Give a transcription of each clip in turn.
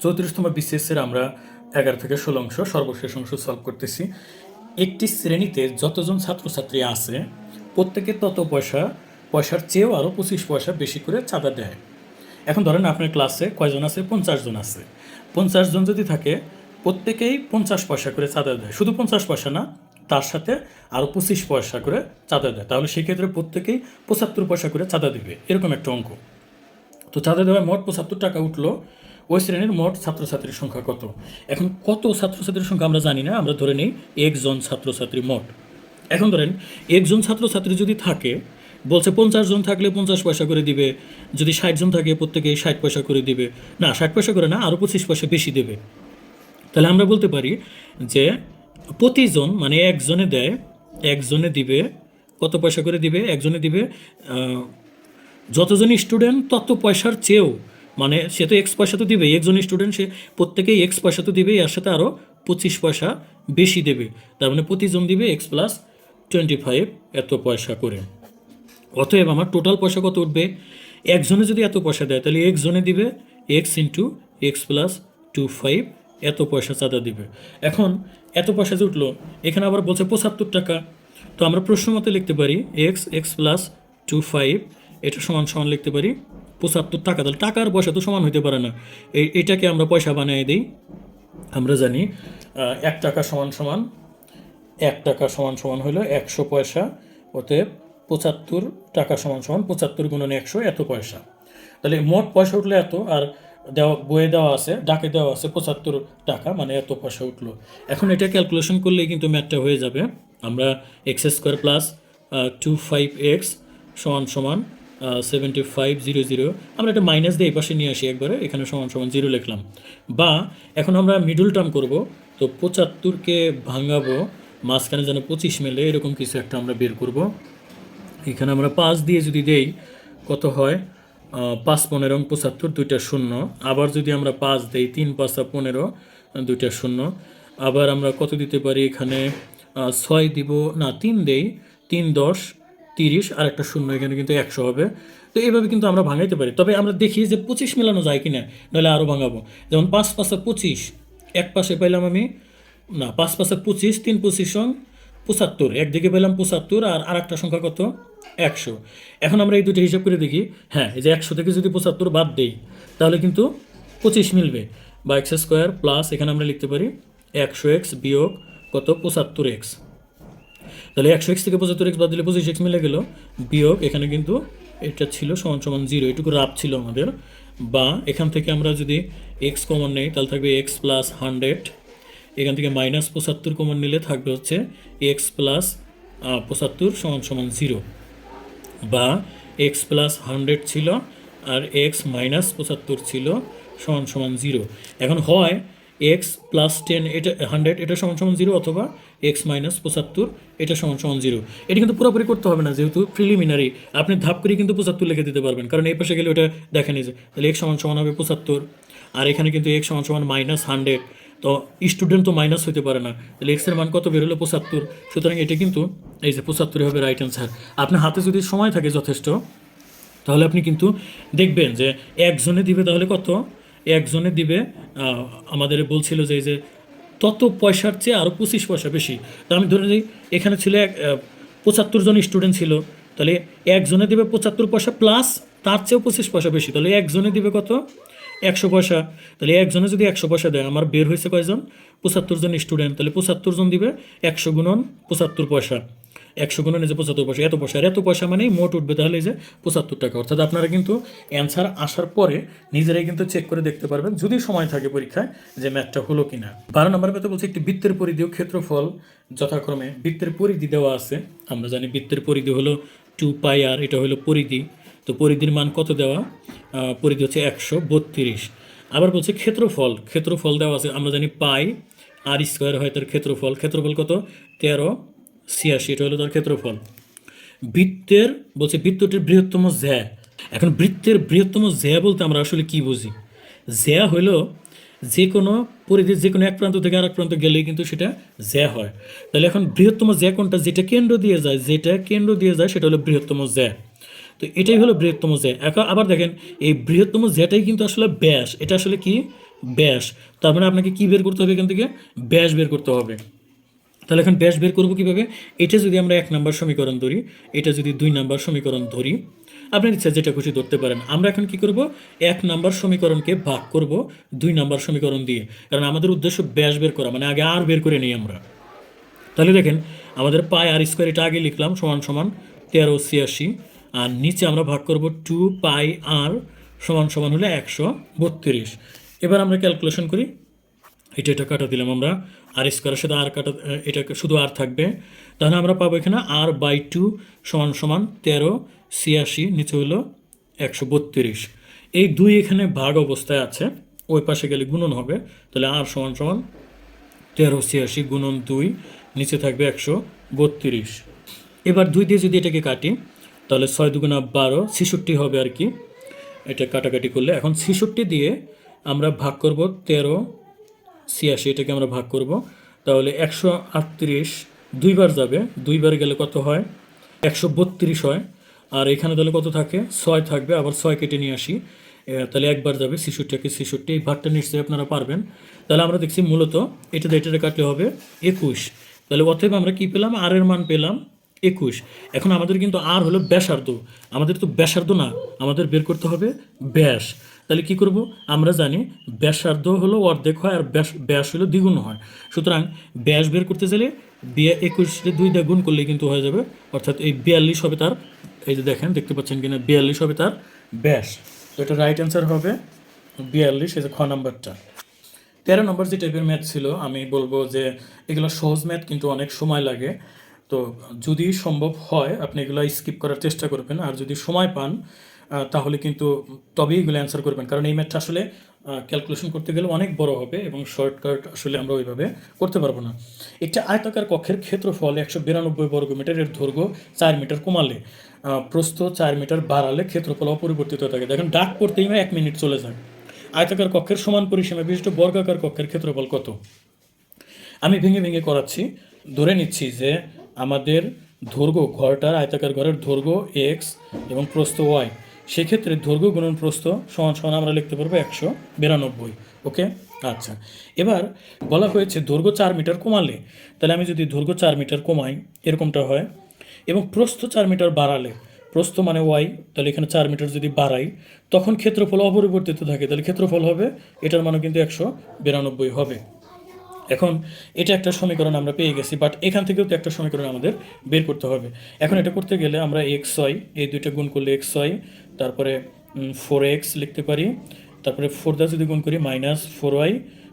চৌত্রিশতম বিসিএসের আমরা এগারো থেকে ষোলো অংশ, সর্বশেষ অংশ সলভ করতেছি। একটি শ্রেণীতে যতজন ছাত্রছাত্রী আছে, প্রত্যেকে তত পয়সা, পয়সার চেয়েও আরও পঁচিশ পয়সা বেশি করে চাঁদা দেয়। এখন ধরেন আপনার ক্লাসে কয়জন আছে? পঞ্চাশ জন আছে। পঞ্চাশ জন যদি থাকে, প্রত্যেকেই পঞ্চাশ পয়সা করে চাঁদা দেয়। শুধু পঞ্চাশ পয়সা না, তার সাথে আরও পঁচিশ পয়সা করে চাঁদা দেয়। তাহলে সেক্ষেত্রে প্রত্যেকেই পঁচাত্তর পয়সা করে চাঁদা দিবে। এরকম একটা অঙ্ক। তো চাঁদা দেওয়ায় মোট পঁচাত্তর টাকা উঠল ওই শ্রেণির মোট ছাত্রছাত্রীর সংখ্যা কত? এখন কত ছাত্রছাত্রীর সংখ্যা আমরা জানি না, আমরা ধরে নিই একজন ছাত্রছাত্রী মোট। এখন ধরেন, একজন ছাত্রছাত্রী যদি থাকে, বলছে পঞ্চাশ জন থাকলে পঞ্চাশ পয়সা করে দিবে, যদি ষাট জন থাকে প্রত্যেকে ষাট পয়সা করে দিবে। না, ষাট পয়সা করে না আরও পঁচিশ পয়সা বেশি দেবে। তাহলে আমরা বলতে পারি যে প্রতিজন মানে একজনে দেয়, একজনে দিবে, কত পয়সা করে দিবে? একজনে দিবে যতজন স্টুডেন্ট তত পয়সার চেয়েও মানে সে তো এক্স পয়সা তো দিবে একজন স্টুডেন্ট সে প্রত্যেকেই এক্স পয়সা তো দিবে এর সাথে আরও পঁচিশ পয়সা বেশি দেবে। তার মানে প্রতিজন দিবে এক্স প্লাস টোয়েন্টি ফাইভ এত পয়সা করে। অতএব আমার টোটাল পয়সা কত উঠবে? একজনে যদি এত পয়সা দেয়, তাহলে একজনে দিবে X into X plus two five এত পয়সা চাঁদা দিবে। এখন এত পয়সা যে উঠল, এখানে আবার বলছে পঁচাত্তর টাকা। তো আমরা প্রশ্ন মতো লিখতে পারি X X plus two five এটা সমান সমান লিখতে পারি পঁচাত্তর টাকা, তাহলে টাকার পয়সা তো সমান হতে পারে না। এই- এটাকে আমরা পয়সা বানিয়ে দিই। আমরা জানি এক টাকা সমান সমান, এক টাকা সমান সমান হলো একশো পয়সা, অতএব পঁচাত্তর টাকা সমান সমান, পঁচাত্তর গুণন একশো, এত পয়সা। তাহলে মোট পয়সা উঠল এত, আর দেওয়া, বইয়ে দেওয়া আছে, ডাকে দেওয়া আছে পঁচাত্তর টাকা মানে এত পয়সা উঠল। এখন এটা ক্যালকুলেশন করলেই কিন্তু ম্যাথটা হয়ে যাবে। আমরা X square plus two five X সমান সমান সেভেন্টি ফাইভ জিরো জিরো আমরা এটা মাইনাস দিয়ে এই পাশে নিয়ে আসি একবারে, এখানে সমান সমান জিরো লিখলাম। বা এখন আমরা মিডল টার্ম করব, তো পঁচাত্তরকে ভাঙাবো, মাঝখানে যেন পঁচিশ মেলে, এরকম কিছু একটা আমরা বের করব। এখানে আমরা পাঁচ দিয়ে যদি দেই, কত হয়? পাঁচ পনেরো পঁচাত্তর, দুইটা শূন্য। আবার যদি আমরা পাঁচ দেই, তিন, পাঁচা পনেরো, দুইটা শূন্য। আবার আমরা কত দিতে পারি এখানে? ছয় দিব, না, তিন দেই, তিন, দশ তিরিশ আর একটা শূন্য, এখানে কিন্তু একশো হবে। তো এইভাবে কিন্তু আমরা ভাঙাইতে পারি। তবে আমরা দেখি যে পঁচিশ মেলানো যায় কিনা, নাহলে আরও ভাঙাবো। যেমন পাঁচ পাঁচা পঁচিশ, এক পাশে পাইলাম আমি, না, পাঁচ পাঁচা পঁচিশ, তিন পঁচিশ সং পঁচাত্তর একদিকে পেলাম পঁচাত্তর আর আরেকটা সংখ্যা কত? একশো। এখন আমরা এই দুটো হিসাব করে দেখি। হ্যাঁ এই যে একশো থেকে যদি পঁচাত্তর বাদ দেই, তাহলে কিন্তু পঁচিশ মিলবে। বা এক্স স্কোয়ার প্লাস এখানে আমরা লিখতে পারি একশো এক্স বিয়োগ কত? পঁচাত্তর এক্স। তাহলে একশো এক্স থেকে পঁচাত্তর এক্স বাদ দিলে পঁচিশ এক্স মিলে গেল। বিয়োগ, এখানে কিন্তু এটা ছিল সমান সমান জিরো এটুকু রাপ ছিল আমাদের। বা এখান থেকে আমরা যদি এক্স কমন নেই, তাহলে থাকবে এক্স প্লাস হান্ড্রেড এখান থেকে মাইনাস পঁচাত্তর কমন নিলে থাকবে হচ্ছে এক্স প্লাস পঁচাত্তর সমান সমান জিরো বা এক্স প্লাস হান্ড্রেড ছিল আর এক্স মাইনাস পঁচাত্তর ছিল সমান সমান জিরো এখন হয় এক্স প্লাস টেন এটা হান্ড্রেড এটা সমান সমান জিরো অথবা এক্স মাইনাস পঁচাত্তর, এটা সমান সমান জিরো এটা কিন্তু পুরোপুরি করতে হবে না, যেহেতু প্রিলিমিনারি আপনি ধাপ করে কিন্তু পঁচাত্তর লিখে দিতে পারবেন, কারণ এই পাশে গেলে ওটা দেখেনি যে, তাহলে এক্স সমান সমান হবে পঁচাত্তর, আর এখানে কিন্তু এক্স সমান সমান মাইনাস হান্ড্রেড তো স্টুডেন্ট তো মাইনাস হতে পারে না, তাহলে এক্সের মান কত বেরোলো পঁচাত্তর। সুতরাং এটা কিন্তু, এই যে পঁচাত্তরই হবে রাইট অ্যান্সার আপনার হাতে যদি সময় থাকে যথেষ্ট, তাহলে আপনি কিন্তু দেখবেন যে একজনে দিবে তাহলে কত? একজনে দিবে আমাদের বলছিল যে এই যে তত পয়সার চেয়ে আরও পঁচিশ পয়সা বেশি। তা আমি ধরে নিই, এখানে ছিল এক পঁচাত্তর জন স্টুডেন্ট ছিল। তাহলে একজনে দিবে পঁচাত্তর পয়সা প্লাস তার চেয়েও পঁচিশ পয়সা বেশি। তাহলে একজনে দিবে কত? একশো পয়সা। তাহলে একজনে যদি একশো পয়সা দেয়, আমার বের হয়েছে কয়জন? পঁচাত্তর জন স্টুডেন্ট তাহলে পঁচাত্তর জন দিবে একশো গুণন পঁচাত্তর পয়সা। একশো গুণন যে পঁচাত্তর পয়সা। এত পয়সা এত পয়সা মানেই মোট উঠবে তাহলে যে পঁচাত্তর টাকা। অর্থাৎ আপনারা কিন্তু অ্যান্সার আসার পরে নিজেরাই কিন্তু চেক করে দেখতে পারবেন, যদি সময় থাকে পরীক্ষায় যে ম্যাথটা হলো কিনা। বারো নম্বর পেতে বলছে একটি বৃত্তের পরিধি ও ক্ষেত্রফল। যথাক্রমে বৃত্তের পরিধি দেওয়া আছে। আমরা জানি বৃত্তের পরিধি হলো টু পাই আর এটা হলো পরিধি। তো পরিধির মান কত দেওয়া? পরিধি হচ্ছে একশো বত্রিশ। আবার বলছে ক্ষেত্রফল ক্ষেত্রফল দেওয়া আছে, আমরা জানি পাই আর স্কোয়ার হয় তার ক্ষেত্রফল। ক্ষেত্রফল কত? তেরো। ছিয়াশি, এটা হলো তার ক্ষেত্রফল। বৃত্তের, বলছে বৃত্তটির বৃহত্তম জ্যা। এখন বৃত্তের বৃহত্তম জ্যা বলতে আমরা আসলে কি বুঝি? জ্যা হলো যে কোনো পরিধির যে কোনো এক প্রান্ত থেকে আরেক প্রান্ত গেলেই কিন্তু সেটা জ্যা হয়। তাহলে এখন বৃহত্তম জ্যা কোনটা? যেটা কেন্দ্র দিয়ে যায়, যেটা কেন্দ্র দিয়ে যায় সেটা হলো বৃহত্তম জ্যা। তো এটাই হলো বৃহত্তম জ্যা। এখন আবার দেখেন, এই বৃহত্তম জ্যাটাই কিন্তু আসলে ব্যাস। এটা আসলে কি? ব্যাস। তার মানে আপনাকে কী বের করতে হবে এখান থেকে? ব্যাস বের করতে হবে। তাহলে এখন ব্যাস বের করব কীভাবে? এটা যদি আমরা এক নম্বর সমীকরণ ধরি, এটা যদি দুই নম্বর সমীকরণ ধরি আপনার ইচ্ছা যেটা খুশি ধরতে পারেন। আমরা এখন কি করব? এক নাম্বার সমীকরণকে ভাগ করব দুই নাম্বার সমীকরণ দিয়ে। কারণ আমাদের উদ্দেশ্য ব্যাস বের করা মানে আগে আর বের করে নিই আমরা। তাহলে দেখেন, আমাদের পাই আর স্কোয়ার এটা আগে লিখলাম, সমান সমান তেরো ছিয়াশি। আর নিচে আমরা ভাগ করব টু পাই আর সমান সমান হলে একশো বত্রিশ। এবার আমরা ক্যালকুলেশন করি এটা এটা কাটা দিলাম আমরা। আর স্কোয়ারের সাথে আর কাটা, এটা শুধু আর থাকবে। তাহলে আমরা পাবো এখানে আর বাই টু সমান সমান তেরো, ছিয়াশি, নিচে হলো একশো বত্রিশ। এই দুই এখানে ভাগ অবস্থায় আছে, ওই পাশে গেলে গুণন হবে। তাহলে আর সমান সমান তেরো, ছিয়াশি গুণন দুই, নিচে থাকবে একশো বত্রিশ। এবার দুই দিয়ে যদি এটাকে কাটি, তাহলে ছয় দুগুণা বারো, ছেষট্টি হবে আর কি। এটা কাটাকাটি করলে এখন ছেষট্টি দিয়ে আমরা ভাগ করব তেরো ছিয়াশি, এটাকে আমরা ভাগ করব। তাহলে একশো আটত্রিশ দুইবার যাবে, দুইবার গেলে কত হয়? একশো বত্রিশ হয়। আর এখানে তাহলে কত থাকে? ছয় থাকবে, আবার ছয় কেটে নিয়ে আসি। তাহলে একবার যাবে ছেষট্টিকে, ছেষট্টি, এই ভাগটা নিশ্চয়ই আপনারা পারবেন। তাহলে আমরা দেখছি মূলত এটাতে এটাতে কাটলে হবে একুশ। তাহলে অতএব আমরা কি পেলাম? আর এর মান পেলাম একুশ। এখন আমাদের কিন্তু আর হলো ব্যাসার্ধ। আমাদের তো ব্যাসার্ধ না, আমাদের বের করতে হবে ব্যাস। তাহলে কি করব? আমরা জানি ব্যাসার্ধ হলো অর্ধেক হয় আর ব্যাস ব্যাস হলো দ্বিগুণ হয়। সুতরাং ব্যাস বের করতে চাইলে বিয়া একুশে দুই দিয়ে গুণ করলে কিন্তু হয়ে যাবে। অর্থাৎ এই বিয়াল্লিশ হবে তার, এই যে দেখেন, দেখতে পাচ্ছেন কিনা? বিয়াল্লিশ হবে তার ব্যাস। তো এটা রাইট অ্যান্সার হবে বিয়াল্লিশ, এই যে খ নাম্বারটা। তেরো নম্বর যে টাইপের ম্যাথ ছিল, আমি বলব যে এগুলো সহজ ম্যাথ কিন্তু অনেক সময় লাগে। তো যদি সম্ভব হয়, আপনি এগুলো স্কিপ করার চেষ্টা করবেন। আর যদি সময় পান তাহলে কিন্তু তবেই এগুলো অ্যান্সার করবেন। কারণ এই ম্যাথটা আসলে ক্যালকুলেশন করতে গেলে অনেক বড় হবে এবং শর্টকাট আসলে আমরা ওইভাবে করতে পারব না। একটা আয়তাকার কক্ষের ক্ষেত্রফল একশো বিরানব্বই বর্গ মিটারের দৈর্ঘ্য চার মিটার কমালে প্রস্থ চার মিটার বাড়ালে ক্ষেত্রফল অপরিবর্তিত থাকে। দেখেন, ডাক পড়তেই এক মিনিট চলে যায়। আয়তাকার কক্ষের সমান পরিসীমা বিশিষ্ট বর্গাকার কক্ষের ক্ষেত্রফল কত? আমি ভেঙে ভেঙে করাচ্ছি। ধরে নিচ্ছি যে আমাদের দৈর্ঘ্য, ঘরটার আয়তাকার ঘরের দৈর্ঘ্য এক্স এবং প্রস্থ ওয়াই সেক্ষেত্রে দৈর্ঘ্য গুণন প্রস্থ সমান সমান আমরা লিখতে পারব একশো বিরানব্বই, ওকে? আচ্ছা এবার বলা হয়েছে দৈর্ঘ্য চার মিটার কমালে, তাহলে আমি যদি দৈর্ঘ্য চার মিটার কমাই, এরকমটা হয়, এবং প্রস্থ চার মিটার বাড়ালে, প্রস্থ মানে ওয়াই, তাহলে এখানে চার মিটার যদি বাড়াই, তখন ক্ষেত্রফল অপরিবর্তিত থাকে, তাহলে ক্ষেত্রফল হবে, এটার মানও কিন্তু একশো বিরানব্বই হবে। এখন এটা একটা সমীকরণ আমরা পেয়ে গেছি বাট এখান থেকেও তো একটা সমীকরণ আমাদের বের করতে হবে। এখন এটা করতে গেলে আমরা এক্স ওয়াই এই দুইটা গুণ করলে এক্স ওয়াই তারপরে ফোর এক্স লিখতে পারি, তারপরে ফোর দা যদি গুণ করি মাইনাস ফোর ওয়াই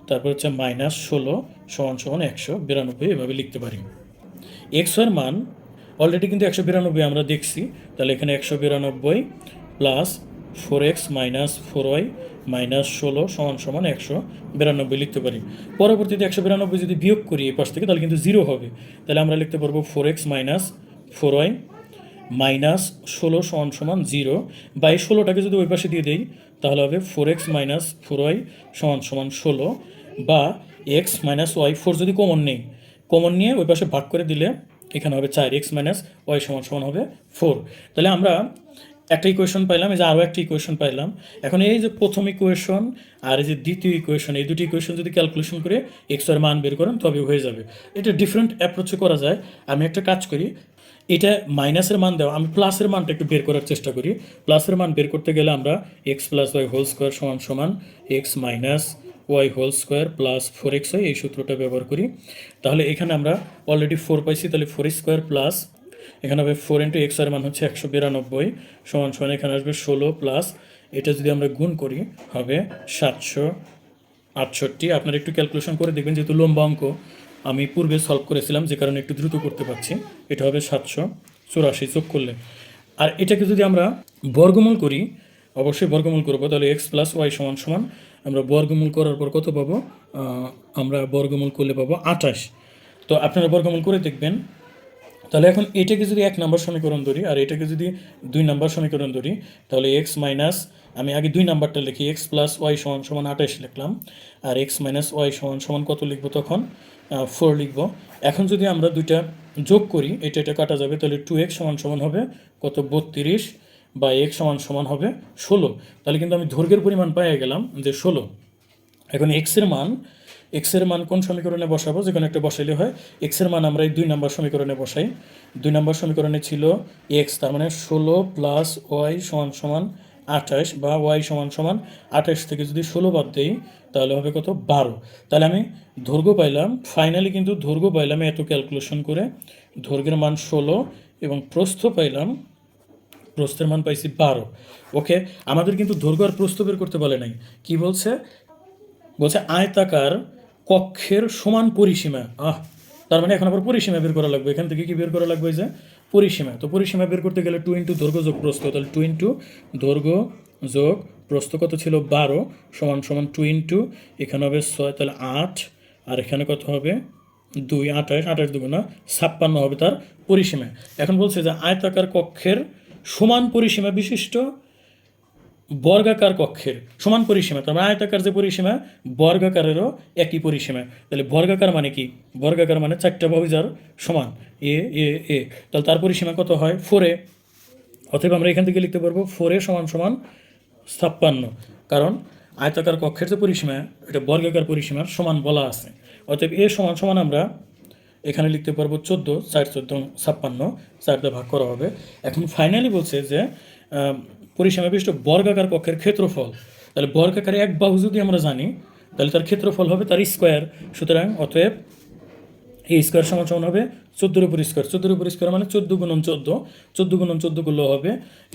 তারপর হচ্ছে মাইনাস ষোলো সমান সমান একশো বিরানব্বই, এভাবে লিখতে পারি। এক্স ওয়ার মান অলরেডি কিন্তু একশো বিরানব্বই আমরা দেখছি, তাহলে এখানে একশো বিরানব্বই plus four x minus four y minus ষোলো সমান সমান একশো বিরানব্বই লিখতে পারি। পরবর্তীতে একশো বিরানব্বই যদি বিয়োগ করি এই পাশ থেকে, তাহলে কিন্তু জিরো হবে। তাহলে আমরা লিখতে পারব four x minus four y minus ষোলো সমান সমান জিরো। বা এই ষোলোটাকে যদি ওই পাশে দিয়ে দিই, তাহলে হবে four x minus four y সমান সমান ষোলো। বা এক্স মাইনাস ওয়াই ফোর যদি কমন নেই কমন নিয়ে ওই পাশে ভাগ করে দিলে এখানে হবে চার এক্স মাইনাস ওয়াই সমান সমান হবে ফোর তাহলে আমরা একটা ইকুয়েশন পাইলাম, এই যে আরও একটা ইকুয়েশন পাইলাম। এখন এই যে প্রথম ইকুয়েশন আর এই যে দ্বিতীয় ইকুয়েশন এই দুটি ইকুয়েশন যদি ক্যালকুলেশন করে এক্সের মান বের করেন তবে হয়ে যাবে। এটা ডিফারেন্ট অ্যাপ্রোচে করা যায়। আমি একটা কাজ করি, এটা মাইনাসের মান দেওয়া, আমি প্লাসের মানটা একটু বের করার চেষ্টা করি। প্লাসের মান বের করতে গেলে আমরা x plus y whole square সমান সমান x minus y whole square plus four x y এই সূত্রটা ব্যবহার করি। তাহলে এখানে আমরা অলরেডি ফোর পাইছি, তাহলে ফোর স্কোয়ার প্লাস এখানে হবে ফোর ইন্টু এক্স আর মান হচ্ছে একশো বিরানব্বই, সমান সমান এখানে আসবে ষোলো প্লাস এটা যদি আমরা গুণ করি, হবে সাতশো আটষট্টি। আপনারা একটু ক্যালকুলেশন করে দেখবেন, যেহেতু লম্বা অঙ্ক, আমি পূর্বে সলভ করেছিলাম, যে কারণে একটু দ্রুত করতে পারছি। এটা হবে সাতশো চুরাশি, যোগ করলে। আর এটাকে যদি আমরা বর্গমূল করি, অবশ্যই বর্গমূল করব, তাহলে এক্স প্লাস ওয়াই সমান সমান, আমরা বর্গমূল করার পর কত পাবো? আমরা বর্গমূল করলে পাবো আঠাশ। তো আপনারা বর্গমূল করে দেখবেন তাহলে এখন এটাকে যদি এক নম্বর সমীকরণ ধরি, আর এটাকে যদি দুই নম্বর সমীকরণ ধরি, তাহলে এক্স মাইনাস আমি আগে দুই নাম্বারটা লিখি এক্স প্লাস ওয়াই সমান সমান আঠাশ লিখলাম, আর এক্স মাইনাস ওয়াই সমান সমান কত লিখব তখন? ফোর লিখব। এখন যদি আমরা দুইটা যোগ করি, এটা এটা কাটা যাবে, তাহলে টু এক্স সমান সমান হবে কত? বত্রিশ, বা এক্স সমান সমান হবে ষোলো। তাহলে কিন্তু আমি দৈর্ঘ্যের পরিমাণ পেয়ে গেলাম যে ষোলো। এখন এক্সের মান এক্সের মান কোন সমীকরণে বসাবো? যেখানে একটা বসাইলে হয় এক্সের মান আমরা এই দুই নম্বর সমীকরণে বসাই। দুই নম্বর সমীকরণে ছিল এক্স তার মানে ষোলো প্লাস ওয়াই সমান সমান আঠাশ বা ওয়াই সমান সমান আঠাশ থেকে যদি ষোলো বাদ দেই, তাহলে হবে কত? বারো। তাহলে আমি দৈর্ঘ্য পাইলাম। ফাইনালি কিন্তু দৈর্ঘ্য পাইলাম এত ক্যালকুলেশন করে। দৈর্ঘ্যের মান ষোলো এবং প্রস্থ পাইলাম, প্রস্থের মান পাইছি বারো। ওকে, আমাদের কিন্তু দৈর্ঘ্য আর প্রস্থ বের করতে বলে নাই। কি বলছে? বলছে আয়তাকার কক্ষের সমান পরিসীমা। আহ, তার মানে এখন আবার পরিসীমা বের করা লাগবে। এখান থেকে কি বের করা লাগবে যে? পরিসীমা। তো পরিসীমা বের করতে গেলে টু ইন্টু দৈর্ঘ্য যোগ প্রস্থ। তাহলে টু ইন্টু দৈর্ঘ্য যোগ প্রস্থ কত ছিল? বারো সমান সমান টু ইন্টু এখানে হবে ছয়, তাহলে আট। আর এখানে কত হবে? দুই, আঠাশ। আঠাশ দুগুণা ছাপ্পান্ন হবে তার পরিসীমা। এখন বলছে যে আয়তাকার কক্ষের সমান পরিসীমা বিশিষ্ট। বর্গাকার কক্ষের সমান পরিসীমা তার মানে আয়তাকার যে পরিসীমা, বর্গাকারেরও একই পরিসীমা। তাহলে বর্গাকার মানে কি? বর্গাকার মানে চারটা বাহুজার সমান, এ এ এ। তাহলে তার পরিসীমা কত হয়? ফোরে অতএব আমরা এখান থেকে লিখতে পারব ফোরে সমান সমান ছাপ্পান্ন। কারণ আয়তাকার কক্ষের যে পরিসীমা, এটা বর্গাকার পরিসীমার সমান বলা আছে। অতএব এ সমান সমান আমরা এখানে লিখতে পারব চোদ্দ, চার, চোদ্দ, ছাপ্পান্ন। চার দিয়ে ভাগ করা হবে। এখন ফাইনালি বলছে যে আহ, পরিসীমা বিশিষ্ট বর্গাকার কক্ষের ক্ষেত্রফল। তাহলে বর্গাকারে এক বাহু যদি আমরা জানি তাহলে তার ক্ষেত্রফল হবে তার স্কোয়ার সুতরাং অতএব এই স্কোয়ার সমান সমান হবে চোদ্দোর উপর স্কোয়ার চোদ্দোর উপর স্কোয়ার মানে চোদ্দ গুণন চোদ্দ। চোদ্দ গুণন চোদ্দ হবে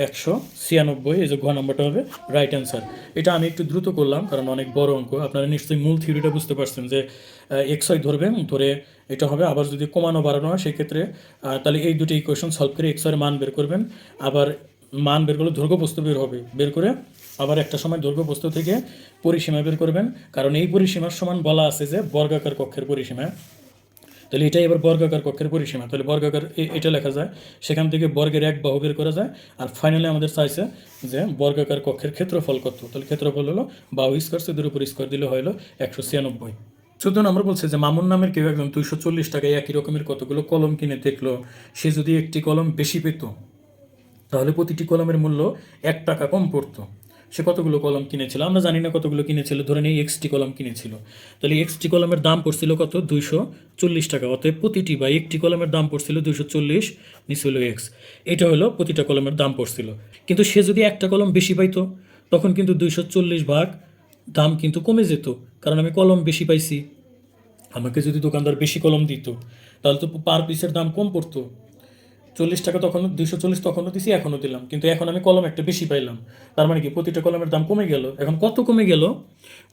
একশো ছিয়ানব্বই। এই যে ঘ নম্বরটা হবে রাইট অ্যান্সার এটা আমি একটু দ্রুত করলাম কারণ অনেক বড় অঙ্ক। আপনারা নিশ্চয়ই মূল থিওরিটা বুঝতে পারছেন যে এক্স ওয়াই ধরবেন ধরে এটা হবে। আবার যদি কমানো বাড়ানো হয় সেক্ষেত্রে তাহলে এই দুটি ইকুয়েশন সলভ করে এক্স ওয়াইয়ের মান বের করবেন। আবার মান বের করলে দৈর্ঘ্য বস্তু বের হবে। বের করে আবার একটা সময় দৈর্ঘ্য বস্তু থেকে পরিসীমা বের করবেন। কারণ এই পরিসীমার সমান বলা আছে যে বর্গাকার কক্ষের পরিসীমা। তাহলে এটাই এবার বর্গাকার কক্ষের পরিসীমা। তাহলে বর্গাকার এটা লেখা যায়। সেখান থেকে বর্গের এক বাহু বের করা যায়। আর ফাইনালি আমাদের চাইছে যে বর্গাকার কক্ষের ক্ষেত্রফল কত। তাহলে ক্ষেত্রফল হলো বাহু স্কোয়ার সেদের উপর স্কোয়ার দিলে হলো একশো ছিয়ানব্বই। চোদ্দ নম্বর বলছে যে মামুন নামের কেউ একজন দুইশো চল্লিশ টাকায় একই রকমের কতগুলো কলম কিনে দেখল। সে যদি একটি কলম বেশি পেত তাহলে প্রতিটি কলমের মূল্য এক টাকা কম পড়তো। সে কতগুলো কলম কিনেছিল? আমরা জানি না কতগুলো কিনেছিল। ধরে নিই এক্সটি কলম কিনেছিল। তাহলে এক্সটি কলমের দাম পড়ছিল কত? দুইশো চল্লিশ টাকা। অতএব প্রতিটি বা একটি কলমের দাম পড়ছিল দুইশো চল্লিশ, নিচে হলো এক্স এটা হলো প্রতিটা কলমের দাম পড়ছিল। কিন্তু সে যদি একটা কলম বেশি পাইতো, তখন কিন্তু দুইশো চল্লিশ ভাগ দাম কিন্তু কমে যেত। কারণ আমি কলম বেশি পাইছি। আমাকে যদি দোকানদার বেশি কলম দিত, তাহলে তো পার পিসের দাম কম পড়তো। চল্লিশ টাকা তখন দুইশো চল্লিশ তখনও দিছি, এখনও দিলাম। কিন্তু এখন আমি কলম একটা বেশি পাইলাম। তার মানে কি, প্রতিটা কলমের দাম কমে গেল। এখন কত কমে গেল?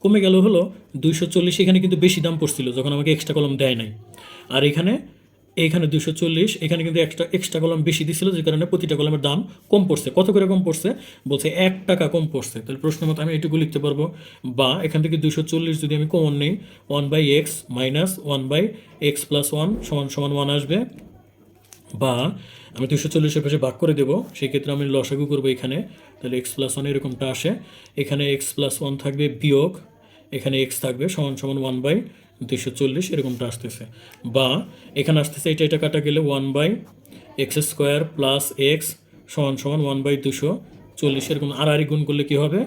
কমে গেল হলো দুইশো চল্লিশ, এখানে কিন্তু বেশি দাম পড়ছিল, যখন আমাকে এক্সট্রা কলম দেয় নাই। আর এখানে এইখানে দুশো চল্লিশ, এখানে কিন্তু একটা এক্সট্রা কলম বেশি দিছিল, যে কারণে প্রতিটা কলমের দাম কম পড়ছে। কত করে কম পড়ছে? বলছে এক টাকা কম পড়ছে। তাহলে প্রশ্ন মতো আমি এটুকু লিখতে পারব। বা এখান থেকে দুশো চল্লিশ যদি আমি কমন নিই one by x minus one by x plus one সমান সমান ওয়ান আসবে। বা আমি দুশো চল্লিশের পাশে ভাগ করে দেবো সেই ক্ষেত্রে আমি লসাগু করব এখানে। তাহলে এক্স প্লাস ওয়ান এরকমটা আসে। এখানে এক্স প্লাস ওয়ান থাকবে বিয়োগ, এখানে এক্স থাকবে সমান সমান ওয়ান বাই দুশো চল্লিশ, এরকমটা আসতেছে। বা এখানে আসতেছে এটা এটা কাটা গেলে one by x square plus x সমান সমান ওয়ান বাই দুশো চল্লিশ, এরকম আর আর গুণ করলে কী হবে?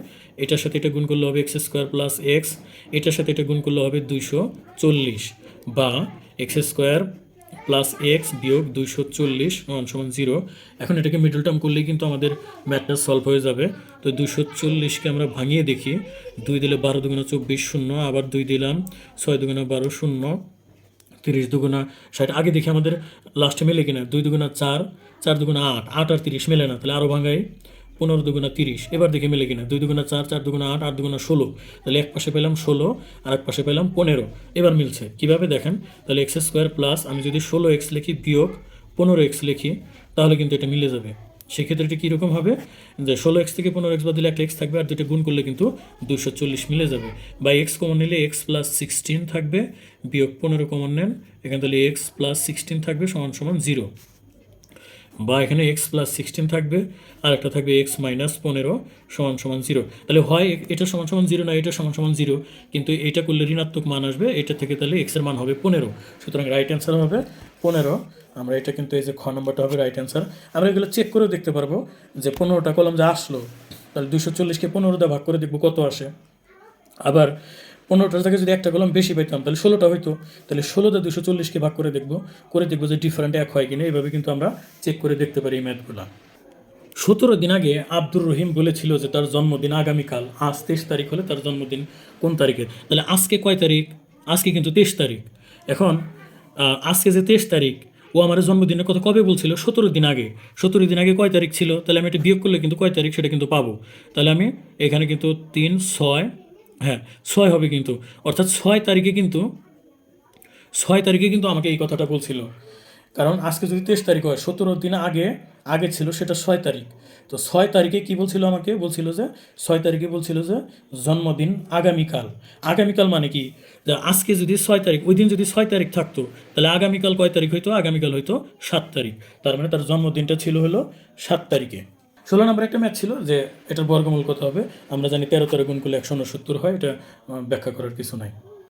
এটার সাথে এটা গুণ করলে হবে এক্স স্কোয়ার প্লাস এক্স এটার সাথে এটা গুণ করলে হবে দুশো চল্লিশ। বা এক্স স্কোয়ার প্লাস এক্স বিয়োগ দুইশো চল্লিশ, ওয়ান সমান জিরো। এখন এটাকে মিডল টার্ম করলেই কিন্তু আমাদের ম্যাথটা সলভ হয়ে যাবে। তো দুইশো চল্লিশকে আমরা ভাঙিয়ে দেখি। দুই দিলে বারো দুগুণা চব্বিশ শূন্য, আবার দুই দিলাম ছয় দুগুণা বারো শূন্য, তিরিশ দুগুণা ষাট। আগে দেখি আমাদের লাস্টে মেলে কিনা, দুই দুগুণা চার চার দুগুণা আট আট আর তিরিশ মেলে না, তাহলে আরও ভাঙাই। পনেরো দুগুণা তিরিশ। এবার দেখে মেলে কিনা। দুই দুগুণা চার চার দুগুণা আট আট দুগুণা ষোলো। তাহলে এক পাশে পেলাম ষোলো, আর এক পাশে পেলাম পনেরো। এবার মিলছে। কীভাবে দেখেন? তাহলে এক্স স্কোয়ার প্লাস আমি যদি ষোলো এক্স লিখি বিয়োগ পনেরো এক্স লিখি, তাহলে কিন্তু এটা মিলে যাবে। সেক্ষেত্রে এটা কীরকম হবে? যে ষোলো এক্স থেকে পনেরো এক্স বাদিলে একটা এক্স থাকবে, আর দুটো গুণ করলে কিন্তু দুশো চল্লিশ মিলে যাবে। বা এক্স কমন নিলে এক্স প্লাস সিক্সটিন থাকবে, বিয়োগ পনেরো কমন নেন। এখানে তাহলে এক্স প্লাস সিক্সটিন থাকবে সমান সমান জিরো। বা এখানে এক্স প্লাস সিক্সটিন থাকবে, আর একটা থাকবে এক্স মাইনাস পনেরো সমান সমান জিরো তাহলে হয় এটা সমান সমান জিরো না, এটা সমান সমান জিরো কিন্তু এটা করলে ঋণাত্মক মান আসবে, এটা থেকে তাহলে এক্সের মান হবে পনেরো। সুতরাং রাইট অ্যান্সার হবে পনেরো। আমরা এটা কিন্তু এই যে খ নম্বরটা হবে রাইট অ্যান্সার আমরা এগুলো চেক করেও দেখতে পারব যে পনেরোটা কলম যা আসলো, তাহলে দুশো চল্লিশকে পনেরোটা ভাগ করে দেখব কত আসে। আবার পনেরোটার জায়গায় যদি একটা কলম বেশি পেতাম তাহলে ষোলোটা হইতো। তাহলে ষোলোটা দুশো চল্লিশকে ভাগ করে দেখব। করে দেখব যে ডিফারেন্ট এক হয় কিনা এইভাবে কিন্তু আমরা চেক করে দেখতে পারি এই ম্যাথগুলো সতেরো দিন আগে আব্দুর রহিম বলেছিল যে তার জন্মদিন আগামীকাল, আজ তেইশ তারিখ হলে তার জন্মদিন কোন তারিখে তাহলে আজকে কয় তারিখ? আজকে কিন্তু তেইশ তারিখ। এখন আজকে যে তেইশ তারিখ, ও আমার জন্মদিনের কথা কবে বলছিল? সতেরো দিন আগে। সতেরো দিন আগে কয় তারিখ ছিল? তাহলে আমি এটা বিয়োগ করলে কিন্তু কয় তারিখ সেটা কিন্তু পাবো। তাহলে আমি এখানে কিন্তু তিন, ছয় হ্যাঁ ছয় হবে কিন্তু। অর্থাৎ ছয় তারিখে কিন্তু, ছয় তারিখে কিন্তু আমাকে এই কথাটা বলছিল। কারণ আজকে যদি তেইশ তারিখ হয়, সতেরো দিন আগে আগে ছিল সেটা ছয় তারিখ। তো ছয় তারিখে কি বলছিল আমাকে? বলছিল যে, ছয় তারিখে বলছিল যে, জন্মদিন আগামীকাল। আগামীকাল মানে কি? আজকে যদি ছয় তারিখ, ওই দিন যদি ছয় তারিখ থাকতো, তাহলে আগামীকাল কয় তারিখ হইতো? আগামীকাল হইতো সাত তারিখ। তার মানে তার জন্মদিনটা ছিল হলো সাত তারিখে। ষোলো নম্বর একটা ম্যাচ ছিল যে এটার বর্গমূল কত হবে? আমরা জানি তেরো তেরো গুণ করলে একশো উনসত্তর হয়, এটা ব্যাখ্যা করার কিছু নাই।